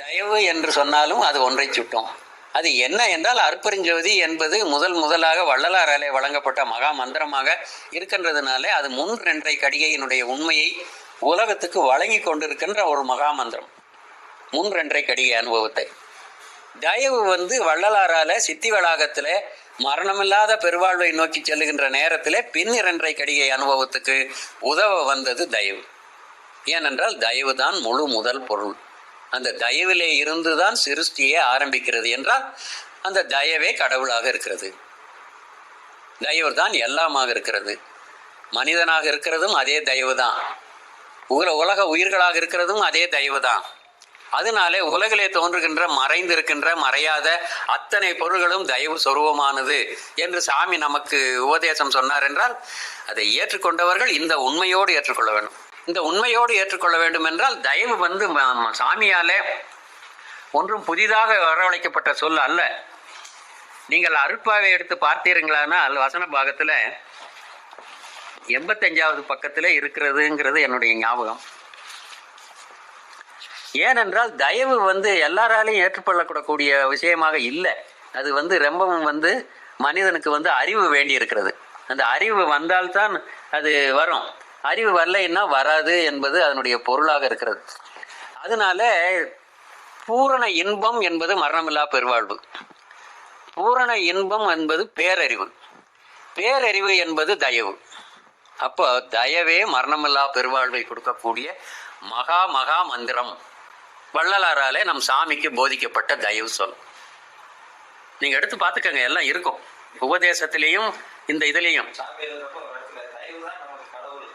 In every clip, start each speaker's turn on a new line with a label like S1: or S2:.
S1: தயவு என்று சொன்னாலும் அது ஒன்றை சுட்டும். அது என்ன என்றால் அற்பெருஞ்சோதி என்பது முதல் முதலாக வள்ளலாராலே வழங்கப்பட்ட மகா மந்திரமாக இருக்கின்றதுனாலே அது முன் ரெண்டரை கடிகையினுடைய உண்மையை உலகத்துக்கு வழங்கி கொண்டிருக்கின்ற ஒரு மகா மந்திரம். முன் ரெண்டரை கடிகை அனுபவத்தை. தயவு வந்து வள்ளலாரால சித்தி வளாகத்தில் மரணமில்லாத பெருவாழ்வை நோக்கி செல்லுகின்ற நேரத்தில் பின் இரண்டரை கடிகை அனுபவத்துக்கு உதவ வந்தது தயவு. ஏனென்றால் தயவு தான் முழு முதல் பொருள். அந்த தயவிலே இருந்துதான் சிருஷ்டியே ஆரம்பிக்கிறது என்றால் அந்த தயவே கடவுளாக இருக்கிறது. தயவு தான் எல்லாமாக இருக்கிறது. மனிதனாக இருக்கிறதும் அதே தயவு தான் உல உலக உயிர்களாக இருக்கிறதும் அதே தயவு தான் அதனாலே உலகிலே தோன்றுகின்ற மறைந்திருக்கின்ற மறையாத அத்தனை பொருள்களும் தயவு சொருபமானது என்று சாமி நமக்கு உபதேசம் சொன்னார் என்றால் அதை ஏற்றுக்கொண்டவர்கள் இந்த உண்மையோடு ஏற்றுக்கொள்ள வேண்டும். இந்த உண்மையோடு ஏற்றுக்கொள்ள வேண்டும் என்றால் தயவு வந்து ம- சாமியாலே ஒன்றும் புதிதாக வரவழைக்கப்பட்ட சொல் அல்ல. நீங்கள் அருட்பாவை எடுத்து பார்த்தீர்களானால் வசன பாகத்தில் எண்பத்தஞ்சாவது பக்கத்தில் இருக்கிறதுங்கிறது என்னுடைய ஞாபகம். ஏனென்றால் தயவு வந்து எல்லாராலையும் ஏற்றுக்கொள்ளக்கூடக்கூடிய விஷயமாக இல்லை. அது வந்து ரொம்பவும் வந்து மனிதனுக்கு வந்து அறிவு வேண்டி இருக்கிறது அந்த அறிவு வந்தால்தான் அது வரும். அறிவு வரலைன்னா வராது என்பது அதனுடைய பொருளாக இருக்கிறது. அதனால பூரண இன்பம் என்பது மரணமில்லா பெருவாழ்வு. பூரண இன்பம் என்பது பேரறிவு. பேரறிவு என்பது தயவு. அப்போ தயவே மரணமில்லா பெருவாழ்வை கொடுக்கக்கூடிய மகா மகா மந்திரம். வள்ளலாராலே நம் சாமிக்கு போதிக்கப்பட்ட தயவு சொல். நீங்க எடுத்து பார்த்துக்கங்க எல்லாம் இருக்கும். உபதேசத்திலையும் இந்த இதுலேயும்
S2: சாமி எழுதுறப்போ ஒரு இடத்துல தயவு தான் நமக்கு கடவுள்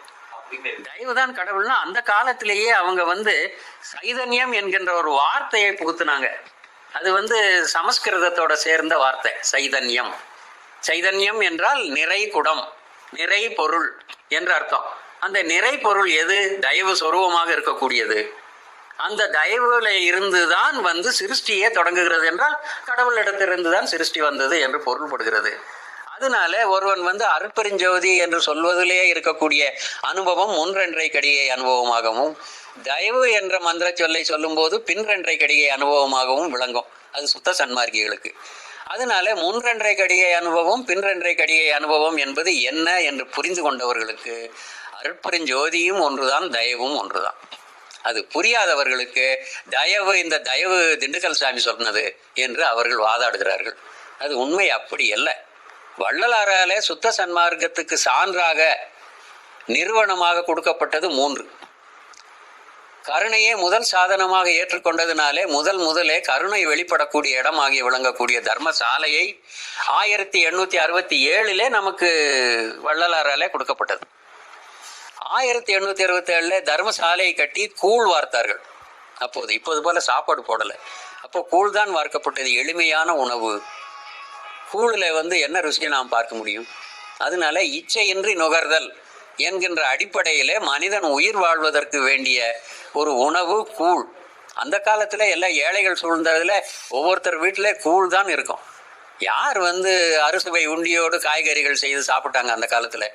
S2: அப்படின்னு தான்
S1: தெய்வதான் கடவுள்னா அந்த காலத்திலேயே அவங்க வந்து சைதன்யம் என்கின்ற ஒரு வார்த்தையை புகுத்துனாங்க. அது வந்து சமஸ்கிருதத்தோட சேர்ந்த வார்த்தை சைதன்யம். சைதன்யம் என்றால் நிறை குடம் நிறை பொருள் என்று அர்த்தம். அந்த நிறை பொருள் எது? தயவு சொருவமாக இருக்கக்கூடியது. அந்த தயவுல இருந்துதான் வந்து சிருஷ்டியே தொடங்குகிறது என்றால் கடவுளிடத்திலிருந்து தான் சிருஷ்டி வந்தது என்று பொருள்படுகிறது. அதனால ஒருவன் வந்து அருட்பெருஞ்சோதி என்று சொல்வதிலேயே இருக்கக்கூடிய அனுபவம் முன்ரென்றை கடிகை அனுபவமாகவும் தயவு என்ற மந்திர சொல்லை சொல்லும்போது பின்ரென்றை கடிகை அனுபவமாகவும் விளங்கும். அது சுத்த சன்மார்க்கிகளுக்கு. அதனால முன்ரென்றை கடிகை அனுபவம் பின்றன்றை கடிகை அனுபவம் என்பது என்ன என்று புரிந்து கொண்டவர்களுக்கு அருட்பெருஞ்சோதியும் ஒன்றுதான் தயவும் ஒன்றுதான். அது புரியாதவர்களுக்கு தயவு இந்த தயவு திண்டுக்கல் சாமி சொன்னது என்று அவர்கள் வாதாடுகிறார்கள். அது உண்மை அப்படி அல்ல. வள்ளலாராலே சுத்த சன்மார்க்கத்துக்கு சான்றாக நிறுவனமாக கொடுக்கப்பட்டது மூன்று. கருணையே முதல் சாதனமாக ஏற்றுக்கொண்டதினாலே முதல் முதலே கருணை வெளிப்படக்கூடிய இடம் ஆகி விளங்கக்கூடிய தர்மசாலையை ஆயிரத்தி எண்ணூத்தி அறுபத்தி ஏழுலே நமக்கு வள்ளலாராலே கொடுக்கப்பட்டது. ஆயிரத்தி எண்ணூத்தி அறுபத்தி ஏழுல தர்மசாலையை கட்டி கூழ் வார்த்தார்கள். அப்போது இப்போது போல சாப்பாடு போடலை. அப்போ கூழ் தான் வார்க்கப்பட்டது எளிமையான உணவு. கூழில் வந்து என்ன ருசியை நாம் பார்க்க முடியும்? அதனால இச்சையின்றி நுகர்தல் என்கின்ற அடிப்படையிலே மனிதன் உயிர் வாழ்வதற்கு வேண்டிய ஒரு உணவு கூழ். அந்த காலத்தில் எல்லாம் ஏழைகள் சூழ்ந்ததில் ஒவ்வொருத்தர் வீட்டிலே கூழ் தான் இருக்கும். யார் வந்து அறுசுவை உண்டியோடு காய்கறிகள் செய்து சாப்பிட்டாங்க அந்த காலத்தில்?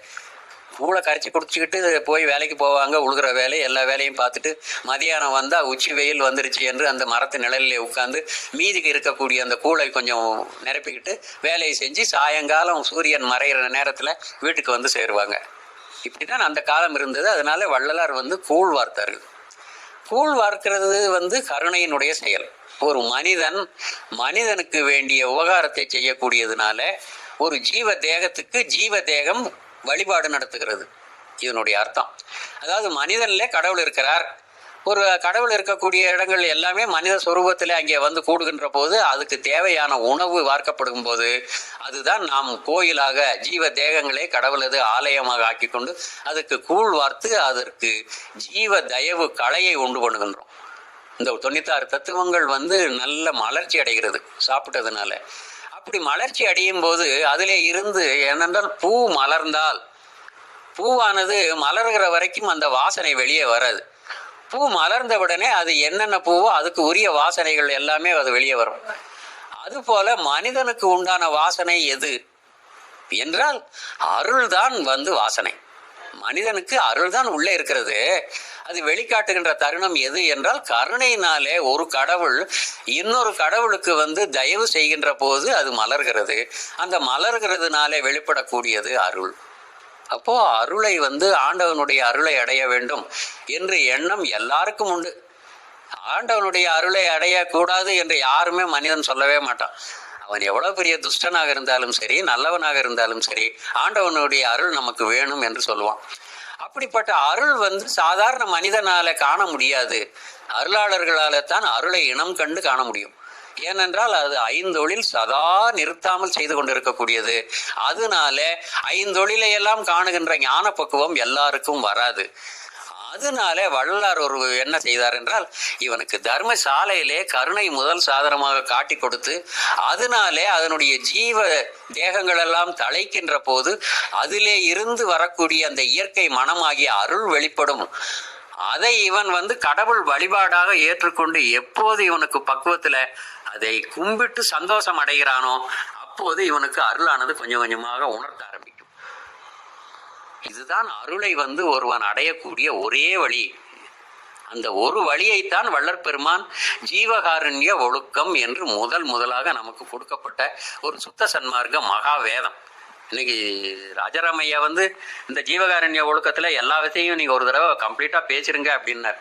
S1: கூழை கரைச்சி குடிச்சிக்கிட்டு போய் வேலைக்கு போவாங்க உழுகிற வேலை எல்லா வேலையும் பார்த்துட்டு மதியானம் வந்தால் உச்சி வெயில் வந்துருச்சு என்று அந்த மரத்து நிழலிலே உட்காந்து மீதிக்கு இருக்கக்கூடிய அந்த கூளை கொஞ்சம் நிரப்பிக்கிட்டு வேலையை செஞ்சு சாயங்காலம் சூரியன் மறையிற நேரத்தில் வீட்டுக்கு வந்து சேருவாங்க. இப்படிதான் அந்த காலம் இருந்தது. அதனால வள்ளலார் வந்து கூழ் வார்த்தார்கள். கூழ் வார்க்கிறது வந்து கருணையினுடைய செயல். ஒரு மனிதன் மனிதனுக்கு வேண்டிய உபகாரத்தை செய்யக்கூடியதுனால ஒரு ஜீவ தேகத்துக்கு ஜீவ தேகம் வழிபாடு நடத்துகிறது. இதனுடைய அர்த்தம். அதாவது மனிதனில் கடவுள் இருக்கிறார். ஒரு கடவுள் இருக்கக்கூடிய இடங்கள் எல்லாமே மனித சுரூபத்தில் அங்கே வந்து கூடுகின்ற போது அதுக்கு தேவையான உணவு வார்க்கப்படும் போது அதுதான் நாம் கோயிலாக ஜீவ தேகங்களே கடவுளது ஆலயமாக ஆக்கி கொண்டு அதுக்கு கூழ் வார்த்து அதற்கு ஜீவ தயவு கலையை உண்டு பண்ணுகின்றோம். இந்த தொண்ணூத்தாறு தத்துவங்கள் வந்து நல்ல மலர்ச்சி அடைகிறது சாப்பிட்டதுனால. அப்படி மலர்ச்சி அடையும் போது அதிலே இருந்து என்னென்றால் பூ மலர்ந்தால். பூவானது மலர்கிற வரைக்கும் அந்த வாசனை வெளியே வராது. பூ மலர்ந்த உடனே அது என்னென்ன பூவோ அதுக்கு உரிய வாசனைகள் எல்லாமே அது வெளியே வரும். அதுபோல மனிதனுக்கு உண்டான வாசனை எது? என்றால் அருள்தான் வந்து வாசனை. மனிதனுக்கு அருள் தான் உள்ளே இருக்கிறது. அது வெளிக்காட்டுகின்ற தருணம் எது என்றால் கருணையினாலே ஒரு கடவுள் இன்னொரு கடவுளுக்கு வந்து தயவு செய்கின்ற போது அது மலர்கிறது. அந்த மலர்கிறதுனாலே வெளிப்படக்கூடியது அருள். அப்போ அருளை வந்து ஆண்டவனுடைய அருளை அடைய வேண்டும் என்று எண்ணம் எல்லாருக்கும் உண்டு. ஆண்டவனுடைய அருளை அடையக்கூடாது என்று யாருமே மனிதன் சொல்லவே மாட்டான். அவன் எவ்வளவு பெரிய துஷ்டனாக இருந்தாலும் சரி நல்லவனாக இருந்தாலும் சரி ஆண்டவனுடைய அருள் நமக்கு வேணும் என்று சொல்லுவான். அப்படிப்பட்ட அருள் வந்து சாதாரண மனிதனால காண முடியாது. அருளாளர்களால தான் அருளை இனம் கண்டு காண முடியும். ஏனென்றால் அது ஐந்தொழில் சதா நிறுத்தாமல் செய்து கொண்டிருக்கக்கூடியது. அதனால ஐந்தொழிலை எல்லாம் காணுகின்ற ஞான பக்குவம் எல்லாருக்கும் வராது. அதனால வள்ளலார் ஒரு என்ன செய்தார் என்றால் இவனுக்கு தர்ம சாலையிலே கருணை முதல் சாதனமாக காட்டி கொடுத்து அதனாலே அதனுடைய ஜீவ தேகங்கள் எல்லாம் தலைக்கின்ற போது அதிலே இருந்து வரக்கூடிய அந்த இயற்கை மனமாகிய அருள் வெளிப்படும். அதை இவன் வந்து கடவுள் வழிபாடாக ஏற்றுக்கொண்டு எப்போது இவனுக்கு பக்குவத்துல அதை கும்பிட்டு சந்தோஷம் அடைகிறானோ அப்போது இவனுக்கு அருளானது கொஞ்சம் கொஞ்சமாக உணர்த்தார் இதுதான் அருளை வந்து ஒருவன் அடையக்கூடிய ஒரே வழி. அந்த ஒரு வழியைத்தான் வள்ளற்பெருமான் ஜீவகாருண்ய ஒழுக்கம் என்று முதல் முதலாக நமக்கு கொடுக்கப்பட்ட ஒரு சுத்த சன்மார்க்க மகா வேதம் இன்னைக்கு ராஜராமையா வந்து இந்த ஜீவகாருண்ய ஒழுக்கத்தில் எல்லா விதையும் நீங்க ஒரு தடவை கம்ப்ளீட்டாக பேசிருங்க அப்படின்னார்.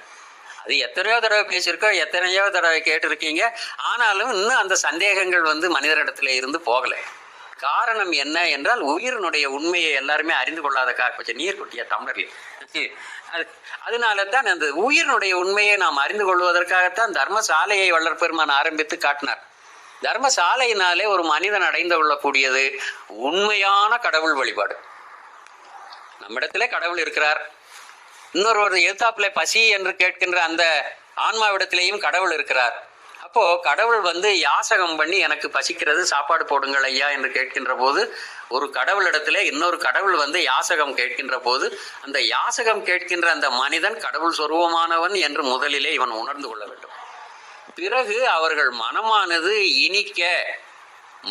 S1: அது எத்தனையோ தடவை பேசியிருக்கோம் எத்தனையோ தடவை கேட்டிருக்கீங்க. ஆனாலும் இன்னும் அந்த சந்தேகங்கள் வந்து மனிதரிடத்துல இருந்து போகலை. காரணம் என்ன என்றால் உயிரினுடைய உண்மையை எல்லாருமே அறிந்து கொள்ளாத கார் கொஞ்சம் நீர் கொட்டியா டம்ளர்ல அது அதனால தான் அந்த உயிரினுடைய உண்மையை நாம் அறிந்து கொள்வதற்காகத்தான் தர்மசாலையை வளர்ப்பெருமான் ஆரம்பித்து காட்டினார். தர்மசாலையினாலே ஒரு மனிதன் அடைந்து கொள்ளக்கூடியது உண்மையான கடவுள் வழிபாடு. நம்மிடத்திலே கடவுள் இருக்கிறார். இன்னொரு ஒரு எழுத்தாப்புல பசி என்று கேட்கின்ற அந்த ஆன்மாவிடத்திலேயும் கடவுள் இருக்கிறார். அப்போ கடவுள் வந்து யாசகம் பண்ணி எனக்கு பசிக்கிறது சாப்பாடு போடுங்கள் ஐயா என்று கேட்கின்ற போது ஒரு கடவுளிடத்திலே இன்னொரு கடவுள் வந்து யாசகம் கேட்கின்ற போது அந்த யாசகம் கேட்கின்ற அந்த மனிதன் கடவுள் சொருபமானவன் என்று முதலிலே இவன் உணர்ந்து கொள்ள வேண்டும். பிறகு அவர்கள் மனமானது இனிக்க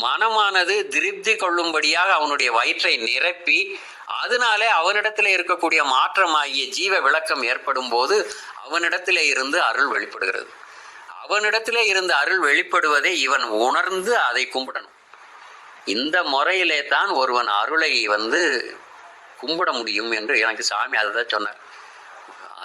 S1: மனமானது திருப்தி கொள்ளும்படியாக அவனுடைய வயிற்றை நிரப்பி அதனாலே அவனிடத்தில் இருக்கக்கூடிய மாற்றமாகிய ஜீவ விளக்கம் ஏற்படும் போது அவனிடத்திலே இருந்து அருள் வெளிப்படுகிறது. அவனிடத்திலே இருந்து அருள் வெளிப்படுவதை இவன் உணர்ந்து அதை கும்பிடணும். இந்த முறையிலே தான் ஒருவன் அருளை வந்து கும்பிட முடியும் என்று எனக்கு சாமி அதுதான் சொன்னார்.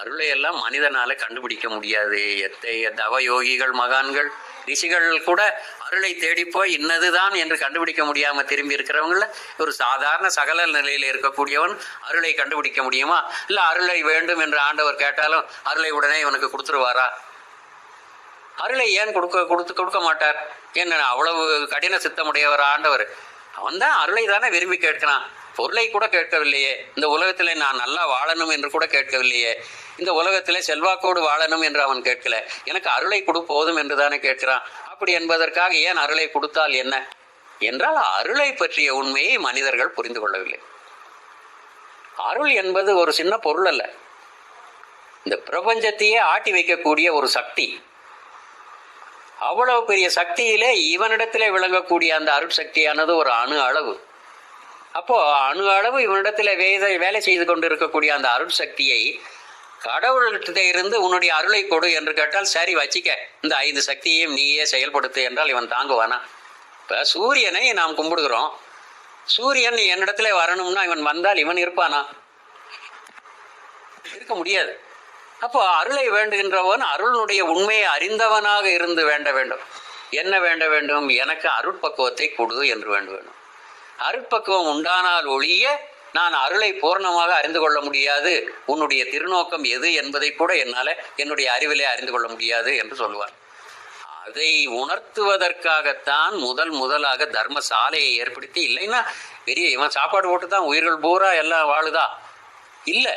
S1: அருளை எல்லாம் மனிதனால கண்டுபிடிக்க முடியாது. எத்தைய தவ யோகிகள் மகான்கள் ரிஷிகள் கூட அருளை தேடிப்போ இன்னதுதான் என்று கண்டுபிடிக்க முடியாம திரும்பி இருக்கிறவங்கள ஒரு சாதாரண சகல நிலையில இருக்கக்கூடியவன் அருளை கண்டுபிடிக்க முடியுமா? இல்ல அருளை வேண்டும் என்று ஆண்டவர் கேட்டாலும் அருளை உடனே இவனுக்கு கொடுத்துருவாரா? அருளை ஏன் கொடுக்க கொடுத்து கொடுக்க மாட்டார்? என்ன அவ்வளவு கடின சித்தமுடையவர் ஆண்டவர்? அவன் தான் அருளை தானே விரும்பி கேட்கிறான். பொருளை கூட கேட்கவில்லையே. இந்த உலகத்திலே நான் நல்லா வாழணும் என்று கூட கேட்கவில்லையே. இந்த உலகத்திலே செல்வாக்கோடு வாழணும் என்று அவன் கேட்கல. எனக்கு அருளை கொடு போதும் என்று தானே கேட்கிறான். அப்படி என்பதற்காக ஏன் அருளை கொடுத்தால் என்ன? என்றால் அருளை பற்றிய உண்மையை மனிதர்கள் புரிந்து கொள்ளவில்லை. அருள் என்பது ஒரு சின்ன பொருள் அல்ல. இந்த பிரபஞ்சத்தையே ஆட்டி வைக்கக்கூடிய ஒரு சக்தி. அவ்வளவு பெரிய சக்தியிலே இவனிடத்திலே விளங்கக்கூடிய அந்த அருட்சக்தியானது ஒரு அணு அளவு. அப்போ அணு அளவு இவனிடத்தில் வேத வேலை செய்து கொண்டு இருக்கக்கூடிய அந்த அருட்சக்தியை கடவுள்கிட்ட இருந்து உன்னுடைய அருளை கொடு என்று கேட்டால் சரி வச்சிக்க. இந்த ஐந்து சக்தியையும் நீயே செயல்படுத்து என்றால் இவன் தாங்குவானா? இப்போ சூரியனை நாம் கும்பிடுகிறோம். சூரியன் என்னிடத்துல வரணும்னா இவன் வந்தால் இவன் இருப்பானா? இருக்க முடியாது. அப்போ அருளை வேண்டுகின்றவன் அருளுடைய உண்மையை அறிந்தவனாக இருந்து வேண்ட வேண்டும். என்ன வேண்ட வேண்டும்? எனக்கு அருட்பக்குவத்தை கொடு என்று வேண்ட வேண்டும். அருட்பக்குவம் உண்டானால் ஒழிய நான் அருளை பூர்ணமாக அறிந்து கொள்ள முடியாது. உன்னுடைய திருநோக்கம் எது என்பதை கூட என்னால் என்னுடைய அறிவிலே அறிந்து கொள்ள முடியாது என்று சொல்லுவார். அதை உணர்த்துவதற்காகத்தான் முதல் முதலாக தர்மசாலையை ஏற்படுத்தி இல்லைன்னா பெரிய இவன் சாப்பாடு போட்டு தான் உயிர்கள் பூரா எல்லாம் வாழுதா? இல்லை.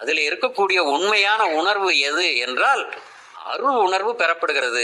S1: அதில் இருக்கக்கூடிய உண்மையான உணர்வு எது என்றால் அருள் உணர்வு பெறப்படுகிறது.